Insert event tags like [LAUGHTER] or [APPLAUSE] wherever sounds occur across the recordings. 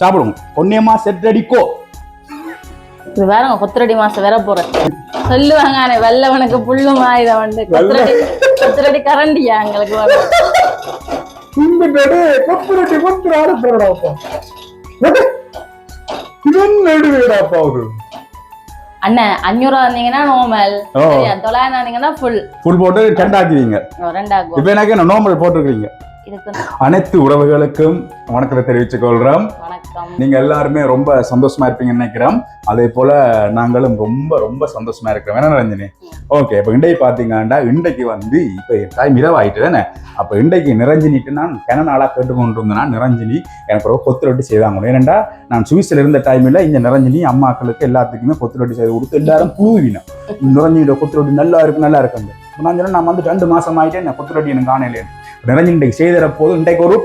சாப்பிடுங்க பொன்னியம்மா செட் அடிக்கோ இது வேறங்க கொத்தரடி மாசம் வேற போறேன். சொல்லுவாங்க ஆனா வெள்ளவனுக்கு புல்லு மாயுத வந்து. கொத்தரடி கொத்தரடி கரண்டியா எங்களுக்கு வந்து. இங்கிட்டு கொத்துரட்டி கொத்துரு அவரு அண்ணன் அஞ்சூறு வந்தீங்கன்னா நார்மல். தொள்ளாயிரம் வந்தீங்கன்னா ஃபுல் ஃபுல் போட்டு டெண்டாக்குவீங்க ரெண்டாகும் இப்ப எனக்கு நார்மல் போட்டிருக்கீங்க அனைத்து உறவுகளுக்கும் வணக்கத்தை தெரிவித்துக் வணக்கம். நீங்க எல்லாருமே ரொம்ப சந்தோஷமா இருப்பீங்கன்னு நினைக்கிறோம். அதே போல நாங்களும் ரொம்ப ரொம்ப சந்தோஷமா இருக்கிறோம். என்ன ரஞ்சினி? ஓகே இப்போ இன்றைக்கு பாத்தீங்கன்னா இன்றைக்கு வந்து இப்போ டைம் இரவாயிட்டு தானே? அப்போ இன்றைக்கு நிரஞ்சினிட்டு நான் கன நாளாக கேட்டுக்கொண்டு இருந்தேன்னா நிரஞ்சினி எனக்கு ரொம்ப கொத்து ரொட்டி செய்தாங்க ஏனெண்டா நான் சுவிஸ்ல இருந்த டைமில் இங்க நிரஞ்சினி அம்மாக்களுக்கு எல்லாத்துக்குமே கொத்து ரொட்டி செய்து கொடுத்து எல்லாரும் புழுவினோம் [LAUGHS] நிரஞ்சினியோட கொத்து ரொட்டி நல்லா இருக்கு நல்லா இப்போ நான் சொன்னேன் நான் வந்து ரெண்டு மாசம் ஆயிட்டே நான் கொத்து ரொட்டி எனக்கு காணலையே நிரஞ்சினி இன்றைக்கு செய்தற போது இன்றைக்கு ஒரு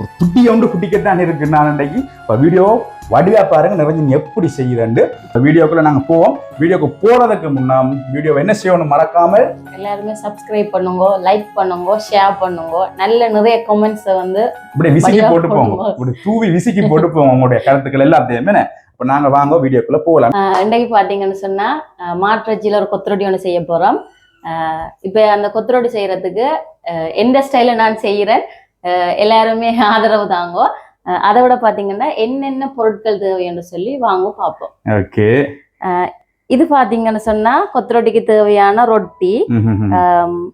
ஒரு குட்டி ஒன்று குட்டிக்கத்தான் இருக்கு நான் இன்றைக்கு. இப்போ வீடியோ வடிவா பாருங்க நிரஞ்சன் எப்படி செய்யுதுண்டு. இப்போ வீடியோக்குள்ள நாங்க போவோம். வீடியோக்கு போறதுக்கு முன்னா வீடியோவை என்ன செய்யணும் மறக்காம எல்லாருமே சப்ஸ்கிரைப் பண்ணுங்க லைக் பண்ணுங்க ஷேர் பண்ணுங்க. நல்ல நிறைய கமெண்ட்ஸ் வந்து இப்படி விசிக்கி போட்டு போங்க. இப்படி தூவி விசிக்கி போட்டு போவோம் உங்களுடைய கருத்துக்கள் எல்லாத்தையுமே. இப்போ நாங்க வாங்க வீடியோக்குள்ள போகலாம். இன்றைக்கு பார்த்தீங்கன்னு சொன்னா ஆஹ் மாற்றச்சியில் ஒரு கொத்தரொட்டி ஒன்று செய்ய போறோம். ஆஹ் இப்போ அந்த கொத்தரொட்டி செய்யறதுக்கு ஆஹ் எந்த ஸ்டைல நான் செய்யறேன் ஆஹ் எல்லாருமே ஆதரவு தாங்கோ. அதை விட பார்த்தீங்கன்னா என்னென்ன பொருட்கள் தேவைன்னு சொல்லி வாங்க பார்ப்போம். ஓகே இது பார்த்தீங்கன்னு சொன்னா கொத்தரொட்டிக்கு தேவையான ரொட்டி.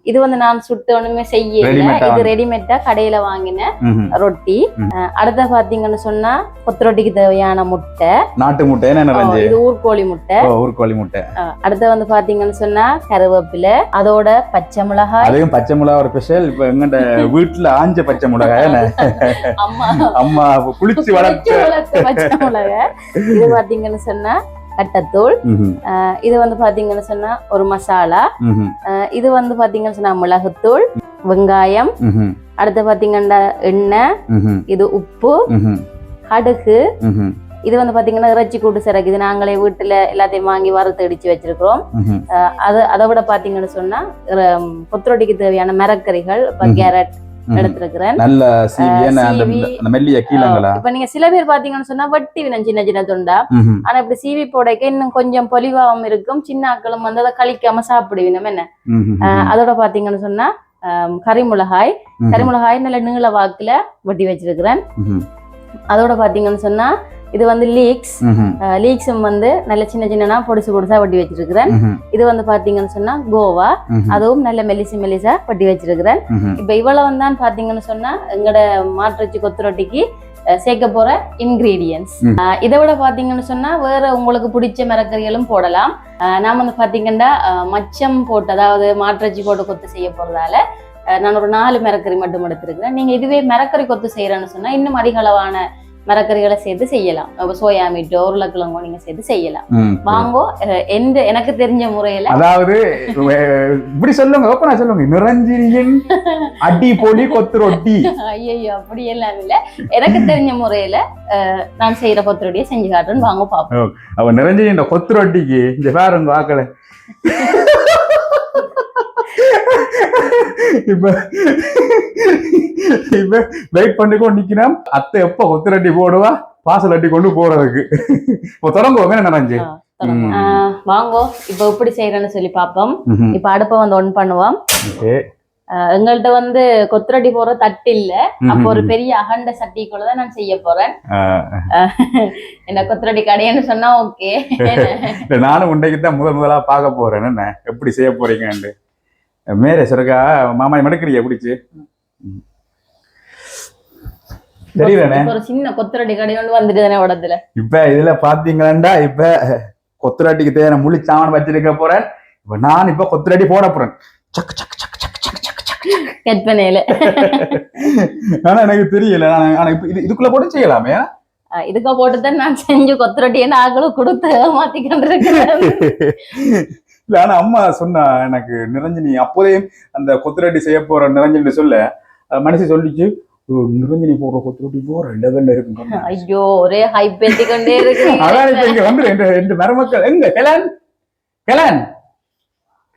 இது வந்து நான் சுட்டு ஒண்ணுமே செய்யல. இது ரெடிமேட்டா கடையில வாங்கின ரொட்டி. அடுத்த பாத்தீங்கன்னு சொன்னா கொத்தரொட்டிக்கு தேவையான முட்டை. நாட்டு முட்டை இது ஊர்கோழி முட்டை. ஊர்கோழி முட்டை. அடுத்து வந்து பாத்தீங்கன்னு சொன்னா கருவேப்பிலை அதோட பச்சை மிளகாய். அதையும் பச்சை மிளகா ஒரு ஸ்பெஷல் இப்ப எங்கட வீட்டுல ஆஞ்ச பச்சை மிளகாய் அம்மா. அம்மா குளிச்சு வளர்த்த பச்சை மிளகாய். இது பாத்தீங்கன்னு சொன்னா கட்டத்தூள். இது வந்து பாத்தீங்கன்னு சொன்னா ஒரு மசாலா. இது வந்து பாத்தீங்கன்னு சொன்னா மிளகுத்தூள் வெங்காயம் அடுத்து பாத்தீங்கன்னா எண்ணெய் இது உப்பு கடுகு. இது வந்து பாத்தீங்கன்னா இறைச்சி கூட்டு சிறகு இது நாங்களே வீட்டுல எல்லாத்தையும் வாங்கி வறுத்து அடிச்சு வச்சிருக்கிறோம். அது அதை விட பாத்தீங்கன்னு சொன்னா கொத்தரொட்டிக்கு தேவையான மரக்கறிகள் இப்ப. கேரட். எடுத்திருக்கிறேன். நல்ல மெல்லிய கீழங்களா? இப்ப நீங்க சில பேர் பாத்தீங்கன்னு சொன்னா வட்டி வினம் சின்ன சின்ன துண்டா. ஆனா இப்படி சீவி போடைக்க இன்னும் கொஞ்சம் பொலிவாவும் இருக்கும். சின்ன ஆக்களும் வந்து அதை கழிக்காம சாப்பிடுவீங்க என்ன? அதோட பாத்தீங்கன்னு சொன்னா கறிமிளகாய் கறிமிளகாய் நல்ல நீள வாக்குல வெட்டி வச்சிருக்கிறேன். அதோட பாத்தீங்கன்னு சொன்னா இது வந்து லீக்ஸ் லீக்ஸும் வந்து நல்ல சின்ன சின்னனா பொடிசு பொடிசா வெட்டி வச்சிருக்கிறேன். இது வந்து பாத்தீங்கன்னு சொன்னா கோவா. அதுவும் நல்ல மெலிசி மெலிசா வெட்டி வச்சிருக்கிறேன். இப்ப இவ்வளவு தான் பாத்தீங்கன்னு சொன்னா எங்கட மாற்றச்சி கொத்து ரொட்டிக்கு சேர்க்க போற இன்கிரீடியன்ஸ். இதை விட பாத்தீங்கன்னு சொன்னா வேற உங்களுக்கு பிடிச்ச மரக்கறிகளும் போடலாம். நான் வந்து பாத்தீங்கன்னா மச்சம் போட்டு அதாவது மாற்றச்சி போட்டு கொத்து செய்ய போறதால நான் ஒரு நாலு மரக்கறி மட்டும் எடுத்திருக்கிறேன். நீங்க இதுவே மரக்கறி கொத்து செய்யறேன்னு சொன்னா இன்னும் அதிக அளவான மரக்கறிகளை சேர்த்து செய்யலாம். அப்ப சோயா மீட்டோ உருளைக்கிழங்கோ நீங்க சேர்த்து செய்யலாம். வாங்கோ எந்த எனக்கு தெரிஞ்ச முறையில அதாவது இப்படி சொல்லுங்க ஓப்பனா சொல்லுங்க. நிரஞ்சனியின் [LAUGHS] அடி பொலி கொத்து ரொட்டி ஐயோ அப்படி எல்லாம் இல்ல. எனக்கு தெரிஞ்ச முறையில நான் செய்யற கொத்தரொட்டியை செஞ்சு காட்டுறேன்னு வாங்க பாப்போம். அவ நிரஞ்சனி இந்த கொத்து ரொட்டிக்கு இந்த பாருங்க ஆக்கல [LAUGHS] இப்ப இப்ப வெயிட் பண்ணிக்கோ நிக்கிறேன் அத்தை எப்ப கொத்து ரொட்டி போடுவா? பாசல் அட்டி கொண்டு போறதுக்கு. இப்போ தொடங்குவோம் என்ன நினைஞ்சு வாங்கோ இப்ப எப்படி செய்யறேன்னு சொல்லி பாப்போம். இப்ப அடுப்பை வந்து ஒன் பண்ணுவோம். எங்கள்ட்ட வந்து கொத்தரொட்டி போற தட்டு இல்ல. அப்போ ஒரு பெரிய அகண்ட சட்டிக்குள்ள தான் நான் செய்ய போறேன். என்ன கொத்தரொட்டி கடைன்னு சொன்னா ஓகே [LAUGHS] நானும் உண்டைக்கு தான் முதல் முதலா பார்க்க போறேன். என்ன? எப்படி செய்ய போறீங்கன்னு. மேரே சுரக்கா மாமா மடுக்கிறீங்க பிடிச்சு. தெரியலண்ணே. ஒரு சின்ன கொத்தரொட்டி கடை ஒன்று வந்துட்டு தானே உடத்துல இப்ப இதுல பாத்தீங்களா இப்ப கொத்துராட்டிக்கு தேவையான முழு சாமான் வச்சிருக்க போறேன். இப்ப நான் இப்ப கொத்துராட்டி போட போறேன். சக் சக் சக் சக் சக் சக் சக் கற்பனையில. ஆனா எனக்கு தெரியல. ஆனா- இது இதுக்குள்ள போட்டு செய்யலாமே. இதுக்கு போட்டு தான் நான் செஞ்சு கொத்தரொட்டி என்ன ஆக்களும் கொடுத்து மாத்திக்கிட்டு இருக்கிறேன் இல்ல ஆனா அம்மா சொன்னா எனக்கு நிரஞ்சனி அப்போதே அந்த கொத்துராட்டி செய்ய போற நிரஞ்சனி சொல்ல மனசு சொல்லிச்சு "ஓ, நிரஞ்சனி போடுற கொத்துராட்டி போற லெவல்ல இருக்கு ஐயோ ஒரே ஹைப் பேத்தி கொண்டே இருக்கு. அதான் இப்ப இங்க வந்து ரெண்டு ரெண்டு மருமக்கள். எங்க? கெலான்? கெலான்?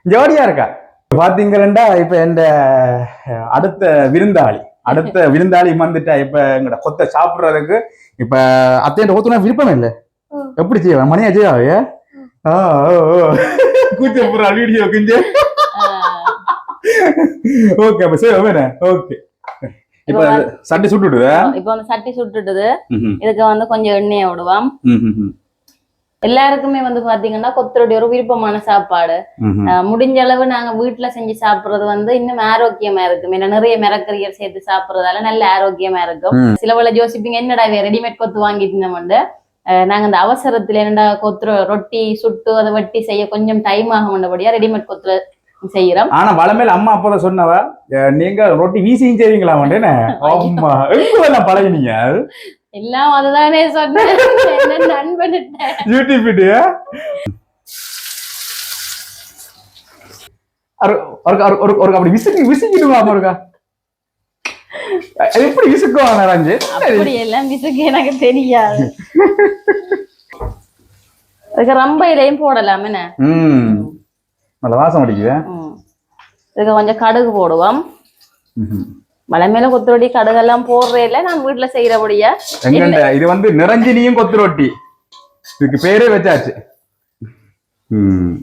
ஜோடியா இருக்கா? பாத்தீங்களா இப்ப இந்த அடுத்த விருந்தாளி. அடுத்த விருந்தாளி வந்துட்டா இப்ப எங்கட கொத்த சாப்பிடுறதுக்கு இப்ப அத்தையன் கொத்துனா விருப்பம் இல்ல. எப்படி செய்வ? மணியா செய்வாவே? கூச்ச போற வீடியோ கொஞ்சம் ஓகே அப்ப சரி வேணே. ஓகே இப்ப சட்டி சுட்டுடுவ இப்போ வந்து சட்டி சுட்டுட்டுது இதுக்கு வந்து கொஞ்சம் எண்ணெயை விடுவோம். எல்லாருக்குமே வந்து பாத்தீங்கன்னா கொத்தரொடி ஒரு விருப்பமான சாப்பாடு. முடிஞ்ச அளவு நாங்க வீட்டுல செஞ்சு சாப்பிடுறது வந்து இன்னும் ஆரோக்கியமா இருக்கும். ஏன்னா நிறைய மிரக்கறிகள் சேர்த்து சாப்பிடுறதால நல்ல ஆரோக்கியமா இருக்கும். சில வேளை யோசிப்பீங்க என்னடா ரெடிமேட் கொத்து வாங்கிட்டு நம்ம நாங்க இந்த அவசரத்துல என்னடா கொத்து ரொட்டி சுட்டு அதை வெட்டி செய்ய கொஞ்சம் டைம் ஆகும்ன்றபடியா ரெடிமேட் கொத்துல செய்யறோம். ஆனா வளமேல அம்மா அப்பதான் சொன்னவ நீங்க ரொட்டி வீசியும் செய்வீங்களா வந்துன்னு ஆமா எங்க பழகினீங்க? எல்லாம் அதுதானே சொன்னேன். யூடியூப் வீடியோ ஒரு ஒரு ஒரு அப்படி விசுக்கி விசுக்கிடுமா ஒருக்கா அது எப்படி விசுக்குவாங்க ரஞ்சு? அப்படி எல்லாம் விசுக்கு எனக்கு தெரியாது. இதுக்கு ரம்பையிலையும் போடலாம் என்ன? ம். நல்ல வாசம் அடிக்குது. இதுக்கு கொஞ்சம் கடுகு போடுவோம். மலை மேல கொத்துரொட்டி கடுகெல்லாம் போடுறே இல்ல நான் வீட்டுல செய்யறபடியா? இது வந்து நிரஞ்சினியும் கொத்து ரொட்டி இதுக்கு பேரே வச்சாச்சு.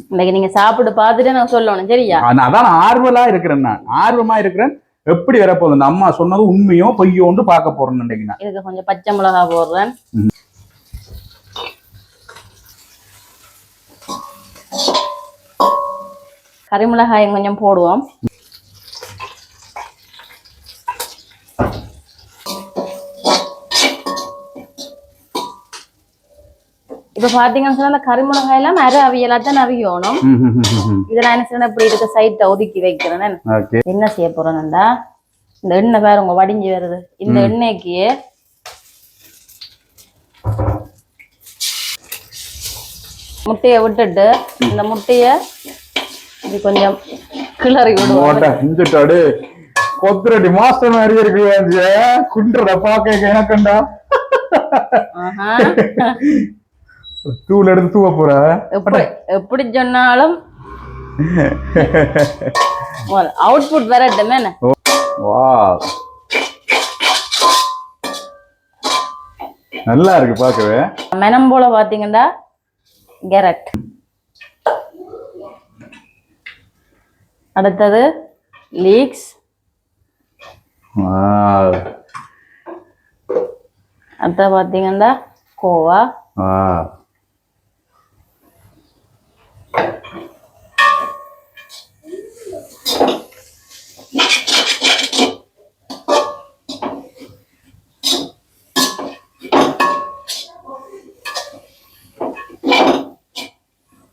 இன்னைக்கு நீங்க சாப்பிட்டு பார்த்துட்டு நான் சொல்லணும் சரியா? அதான் ஆர்வலா இருக்கிறேன் நான். ஆர்வமா இருக்கிறேன். எப்படி வரப்போகுது? இந்த அம்மா சொன்னது உண்மையோ பொய்யோன்னு பார்க்க போறேன்னு நினைக்கிறேன். இதுக்கு கொஞ்சம் பச்சை மிளகா போடுறேன். கறிமிளகாயும் கொஞ்சம் போடுவோம். இப்ப பாத்தீங்கன்னு சொன்னா அந்த எல்லாம் அரை அவியலா தான் அவியணும். இதை நான் என்ன செய்யணும்? இப்படி இருக்க சைட்டை ஒதுக்கி வைக்கிறேன் என்ன செய்ய போறேன்டா இந்த எண்ணெய் வேற உங்க வடிஞ்சு வருது. இந்த எண்ணெய்க்கு முட்டைய விட்டுட்டு இந்த முட்டைய இது கொஞ்சம் கிளறி விடுவோம். கொத்துரடி மாஸ்டர் மாதிரி இருக்கு குன்றட பாக்க எனக்குண்டா. [LAUGHS] தூள் எடுத்து தூவ போற? எப்படி சொன்னாலும் அவுட்புட் வரட்டுமே என்ன? வா நல்லா இருக்கு பார்க்கவே. மெனம் போல பாத்தீங்கன்னா கேரட். அடுத்தது லீக்ஸ் Wow. அடுத்தது பாத்தீங்கன்னா கோவா.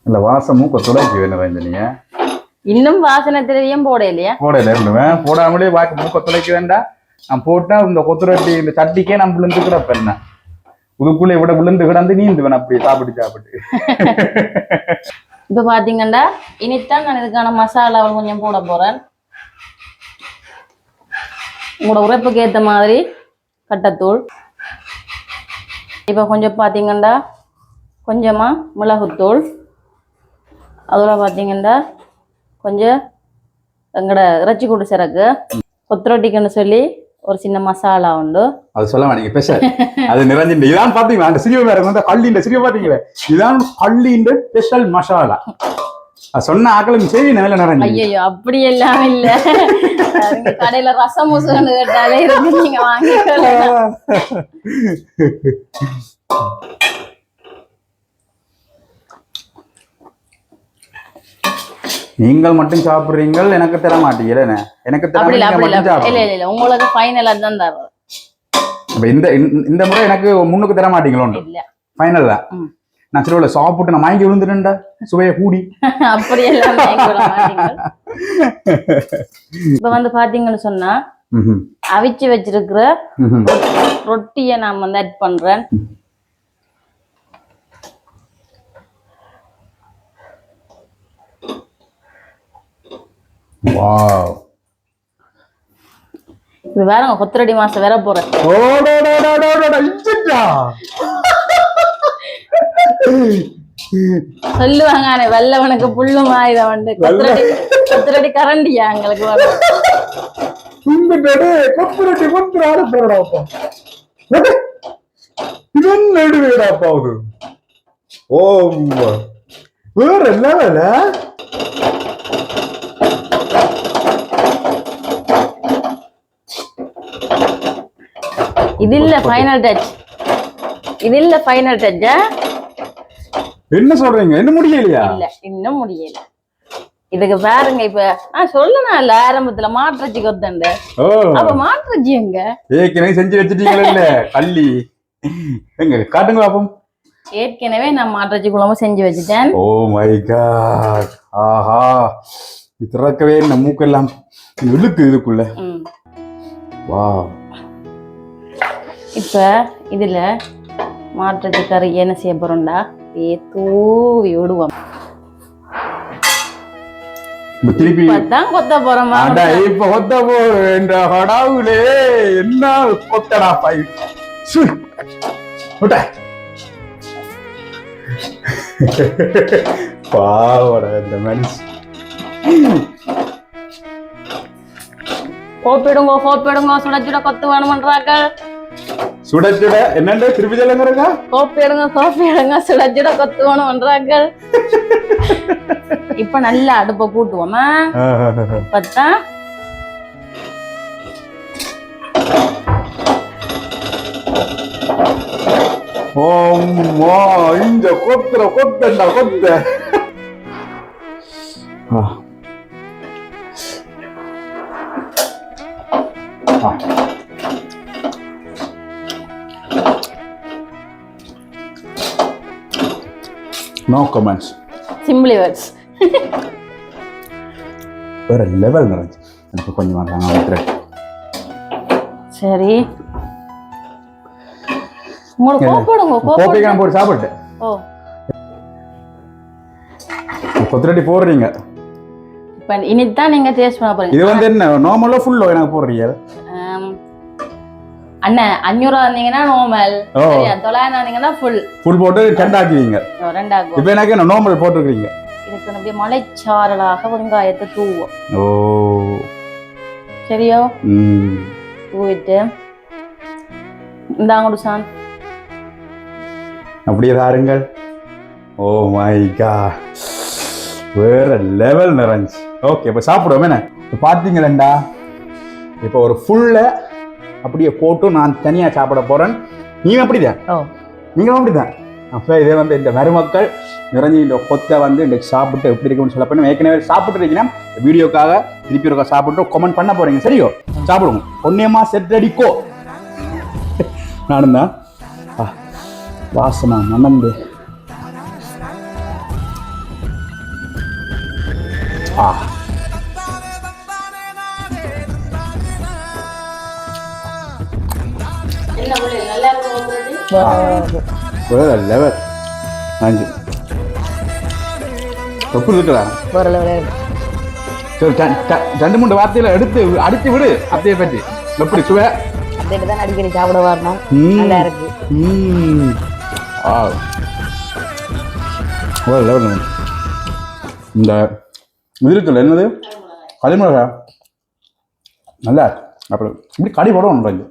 இல்ல வாசமும் கொத்துடைக்கு வேணும் ரஞ்சனிய இன்னும் வாசனை திரவியம் போட இல்லையா போடல இருந்துவேன் போடாமலே வாக்கு மூக்க துளைக்க வேண்டாம் நான் போட்டா இந்த கொத்துரட்டி இந்த சட்டிக்கே நான் விழுந்து கிடப்பேன் என்ன? உதுக்குள்ள விட விழுந்து கிடந்து நீந்துவேன் அப்படி சாப்பிட்டு சாப்பிட்டு. இப்ப பாத்தீங்கன்னா இனித்தான் நான் இதுக்கான மசாலாவை கொஞ்சம் போட போறேன். உங்களோட உரைப்புக்கு ஏத்த மாதிரி கட்டத்தூள். இப்ப கொஞ்சம் பாத்தீங்கன்னா கொஞ்சமா மிளகுத்தூள். அதோட பாத்தீங்கன்னா கொஞ்சம் எங்கட இறைச்சி கூட்டு சிறகு கொத்துரொட்டிக்குன்னு சொல்லி ஒரு சின்ன மசாலா உண்டு. அது சொல்ல வேணாங்க பேச அது நிறைஞ்சிட்டு இதான் பாத்தீங்களா? அந்த சிறிய வேற வந்து கள்ளின்ற சிறிய பாத்தீங்களே? இதான் கள்ளின்ற ஸ்பெஷல் மசாலா. அது சொன்ன ஆக்களும் சரி நல்ல நிறைஞ்சு ஐயோ அப்படி எல்லாம் இல்ல. கடையில ரசம் முசுன்னு கேட்டாலே இருக்கு நீங்க வாங்கிக்கலாம் [LAUGHS] நீங்கள் மட்டும் சாப்பிடுறீங்கள் எனக்கு தர மாட்டீங்களே என்ன? எனக்கு தர இல்ல இல்ல உங்களுக்கு ஃபைனலா தான் தரும் அப்ப இந்த இந்த- முறை எனக்கு முன்னுக்கு தர மாட்டீங்களோ இல்ல. ஃபைனல் தான். நான் சிறுவில சாப்பிட்டு நான் வாங்கி விழுந்துட்டேன்டா சுவையை கூடி. [LAUGHS] அப்படி எல்லாம் வாங்கி கொள்ள மாட்டீங்க [LAUGHS] இப்ப வந்து பாத்தீங்கன்னு சொன்னா. அவிச்சு வச்சிருக்கிற. ரொட்டியை நான் வந்து ஆட் பண்றேன். வாவ் இது வேற கொத்தரடி மாசம் வேற போறேன். இஞ்சிட்டா. சொல்லுவாங்க ஆனா வெள்ளவனுக்கு புல்லு மாயுத வந்து கொத்தரடி கொத்தரடி கரண்டியா எங்களுக்கு வரும். உங்ககிட்ட கொத்துரட்டி கொத்துற ஆளு போடாப்பா இதன் நடுவேடாப்பா அது ஓ வேற லெவல இது இல்ல ஃபைனல் டச் இது இல்ல ஃபைனல் டச் என்ன சொல்றீங்க? என்ன முடியலையா? இல்ல இன்னும் முடியல. இதுக்கு பாருங்க இப்ப நான் சொல்லணும் இல்ல ஆரம்பத்துல மாற்றச்சி கொத்தண்டு அப்ப மாற்றச்சி எங்க? ஏற்கனவே செஞ்சு வச்சிட்டீங்களா இல்ல? கள்ளி எங்க காட்டுங்க பாப்போம் ஏற்கனவே நான் மாற்றச்சி குழம்பு செஞ்சு வச்சுட்டேன். Oh my God. ஆஹா. திறக்கவே இந்த மூக்கெல்லாம் இழுக்கு இதுக்குள்ள. வா இப்ப இதுல மாற்றச்சி கறி என்ன செய்ய போறோம்டா? அப்படியே தூவி விடுவோம். திருப்பி கொத்த போறோம் இப்ப கொத்த போன்ற ஹடாவுலே என்ன கொத்தடா பாய் பாவட இந்த மனுஷன் கோப்பிடுங்க கோப்பிடுங்க சுட சுட கொத்து வேணுமன்றாங்க சுட சுட என்னண்ட? திருப்பி சொல்லுங்க கோப்பிடுங்க கோப்பிடுங்க சுட சுட கொத்து வேணுமன்றாங்க இப்ப நல்லா அடுப்பை கூட்டுவோமா? இப்பதான் ஓம்மா இந்த கொத்துற கொத்தண்டா கொத்த. ஆ. நோ கமெண்ட்ஸ் சிம்பிளி வேர்ட்ஸ் வேற லெவல் நடந்துச்சு எனக்கு கொஞ்சம் நான் வைக்கிறேன். சரி. உங்களுக்கு கோப்பிடுங்க கோப்பைக்கு கோப்பிடுங்க நான் போட்டு சாப்பிட்டேன் ஓ. கொத்தரட்டி போடுறீங்க. இப்ப இனிதான் நீங்க டேஸ்ட் பண்ண போறீங்க. இது வந்து என்ன நார்மலா ஃபுல்லோ எனக்கு போடுறீங்க. அண்ணன் அஞ்சூறு வந்தீங்கன்னா. சரியா தொள்ளாயிரம் வந்தீங்கன்னா ஃபுல் ஃபுல் போட்டு டெண்டாக்குவீங்க ரெண்டாகும். இப்போ எனக்கு என்ன நார்மல் போட்டிருக்கீங்க? இதுக்கு அப்படியே மலைச்சாரலாக வெங்காயத்தை தூவோம். ஓ. சரியோ? தூவிட்டு. இந்தாங்க டுசான் அப்படியே தாருங்கள். ஓ மை கா வேற லெவல் நிறைஞ்சு. ஓகே இப்போ சாப்பிடுவோம் என்ன? பார்த்தீங்களேண்டா இப்போ ஒரு ஃபுல்லை அப்படியே போட்டு நான் தனியாக சாப்பிட போகிறேன் நீங்கள் அப்படிதான்? நீங்களும் அப்படிதான்? அப்போ இதே வந்து இந்த மருமக்கள் நிறைஞ்சு இந்த கொத்தை வந்து இந்த சாப்பிட்டு எப்படி இருக்குன்னு சொல்ல பண்ணி ஏற்கனவே சாப்பிட்டு இருக்கீங்கன்னா வீடியோக்காக திருப்பி இருக்க சாப்பிட்டு கமெண்ட் பண்ண போறீங்க. சரியோ? சாப்பிடுவோம் ஒன்னியமா செட் அடிக்கோ. நானும் தான் ஆ, வாசமா மணந்து ஆ. லெவல் அஞ்சு எப்படி இருக்கலாம் சரி ரெண்டு மூணு வார்த்தையில எடுத்து விடு அப்படியே பற்றி எப்படி சுவை அப்படியே தான் அடிக்கடி சாப்பிட வரணும் நல்லா இருக்கு ம். ஆ. ஒரு லெவல் இந்த இது இருக்குல்ல என்னது களிமிளகா நல்லா அப்புறம் இப்படி கடி போடணும் கொஞ்சம்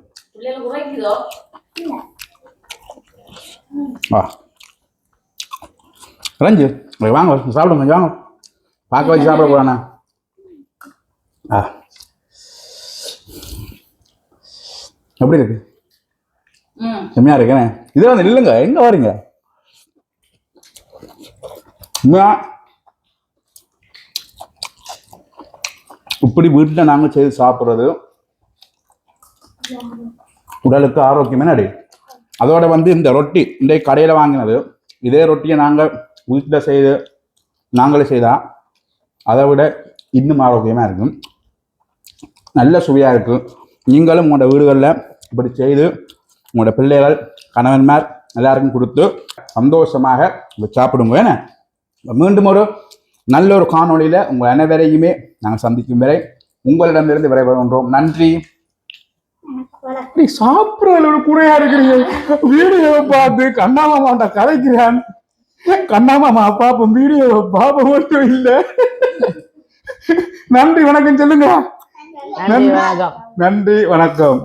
குறைக்குதோ ஆ ரஞ்சு வாங்க சாப்பிடுங்க இங்க வாங்க பார்க்க வச்சு சாப்பிட போறானா ஆ எப்படி இருக்கு செம்மையா இருக்கேனே இது வந்து இல்லைங்க எங்க வரீங்க இப்படி வீட்டில் நாங்கள் செய்து சாப்பிட்றது உடலுக்கு ஆரோக்கியமே அடி? அதோட வந்து இந்த ரொட்டி இந்த கடையில் வாங்கினது இதே ரொட்டியை நாங்கள் வீட்டில் செய்து நாங்களே செய்தால் அதை விட இன்னும் ஆரோக்கியமாக இருக்கும் நல்ல சுவையாக இருக்கும் நீங்களும் உங்களோட வீடுகளில் இப்படி செய்து உங்களோட பிள்ளைகள் கணவன்மார் எல்லாருக்கும் கொடுத்து சந்தோஷமாக சாப்பிடுங்க ஏன்னா மீண்டும் ஒரு நல்ல ஒரு காணொளியில் உங்கள் அனைவரையுமே நாங்கள் சந்திக்கும் வரை உங்களிடமிருந்து விரைவுகின்றோம் நன்றி. அப்படி சாப்பிட்றதுல குறையா இருக்கிறீங்க. வீடியோவை பார்த்து கண்ணாமாமாட்ட கதைக்கிறான் கண்ணாமாமா பாப்போம் வீடியோவை பாப்ப மட்டும் இல்லை. நன்றி வணக்கம் சொல்லுங்க. நன்றி வணக்கம்.